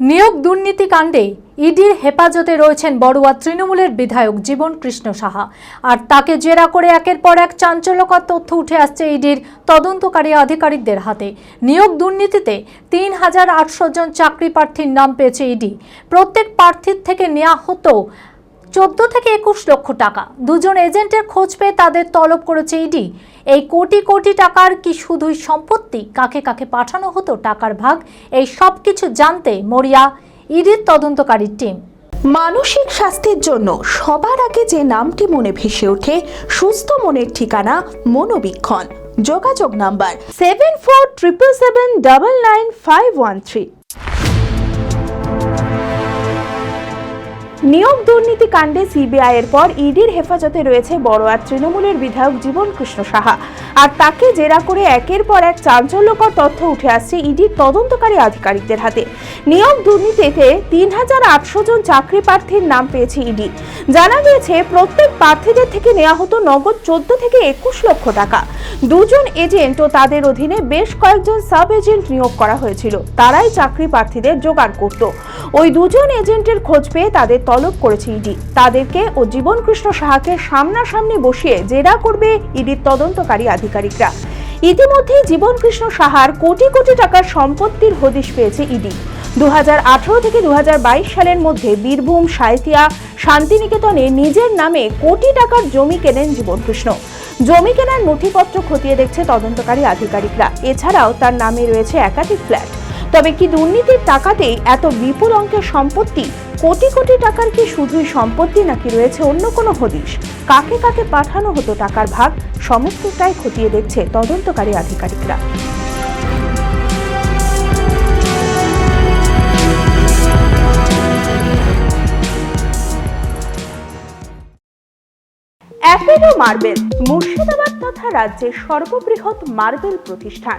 নিয়োগ দুর্নীতি কাণ্ডে ইডির হেফাজতে রয়েছেন বড়ুয়া তৃণমূলের বিধায়ক জীবন কৃষ্ণ সাহা। আর তাকে জেরা করে একের পর এক চাঞ্চল্যকর তথ্য উঠে আসছে ইডির তদন্তকারী আধিকারিকদের হাতে। নিয়োগ দুর্নীতিতে তিন হাজার আটশো জন চাকরি প্রার্থীর নাম পেয়েছে ইডি। প্রত্যেক প্রার্থীর থেকে নেওয়া হতো চোদ্দ থেকে একুশ লক্ষ টাকা। দুজন এজেন্টের খোঁজ পেয়ে তাদের তলব করেছে ইডি। এই কোটি কোটি টাকার কি শুধুই সম্পত্তি? কাকে কাকে পাঠানো হতো? টাকার ভাগ? এই সব কিছু জানতে মরিয়া ইডির তদন্তকারী টিম। মানসিক স্বাস্থ্যের জন্য সবার আগে যে নামটি মনে ভেসে ওঠে, সুস্থ মনের ঠিকানা মনোবীক্ষণ। যোগাযোগ number seven four triple seven double nine five one three নিয়োগ দুর্নীতি কাণ্ডে সিবিআই এর পর ইডির হেফাজতে রয়েছে বড়োয়ার তৃণমূলের বিধায়ক জীবন কৃষ্ণ সাহা। আর তাকে জেরা করে একের পর এক চাঞ্চল্যকর তথ্য উঠে আসছে ইডির তদন্তকারী আধিকারিকদের হাতে। নিয়োগ দুর্নীতিতে তিন হাজার আটশো জন চাকরি প্রার্থীর নাম পেয়েছে ইডি। জানা গিয়েছে, প্রত্যেক প্রার্থীদের থেকে নেওয়া হতো নগদ চোদ্দ থেকে একুশ লক্ষ টাকা। দুজন এজেন্ট ও তাদের অধীনে বেশ কয়েকজন সাব এজেন্ট নিয়োগ করা হয়েছিল। তারাই চাকরি প্রার্থীদের জোগাড় করত। ওই দুজন এজেন্টের খোঁজ পেয়ে তাদের তলব করেছে ইডি। তাদেরকে ও জীবনকৃষ্ণ সাহাকে সামনাসামনি বসিয়ে জেরা করবে ইডির তদন্তকারী আধিকারিকরা। ইতিমধ্যে জীবনকৃষ্ণ সাহার কোটি কোটি টাকার সম্পত্তির হদিশ পেয়েছে ইডি। দু থেকে দু সালের মধ্যে বীরভূম, সাঁইথিয়া, শান্তিনিকেতনে নিজের নামে কোটি টাকার জমি কেনেন জীবনকৃষ্ণ। জমি কেনার নথিপত্র খতিয়ে দেখছে তদন্তকারী আধিকারিকরা। এছাড়াও তার নামে রয়েছে একাধিক ফ্ল্যাট। তবে কি দুর্নীতির টাকাতেই এত বিপুল অঙ্কের সম্পত্তি কোটি কোটি টাকার কি শুধুই সম্পত্তি নাকি রয়েছে অন্য কোনো হদিশ? কাকে কাকে পাঠানো হতো টাকার ভাগ? সমস্তটাই খতিয়ে দেখছে তদন্তকারী আধিকারিকরা। অ্যাপেলো মার্বেল, মুর্শিদাবাদ তথা রাজ্যের সর্ববৃহৎ মার্বেল প্রতিষ্ঠান।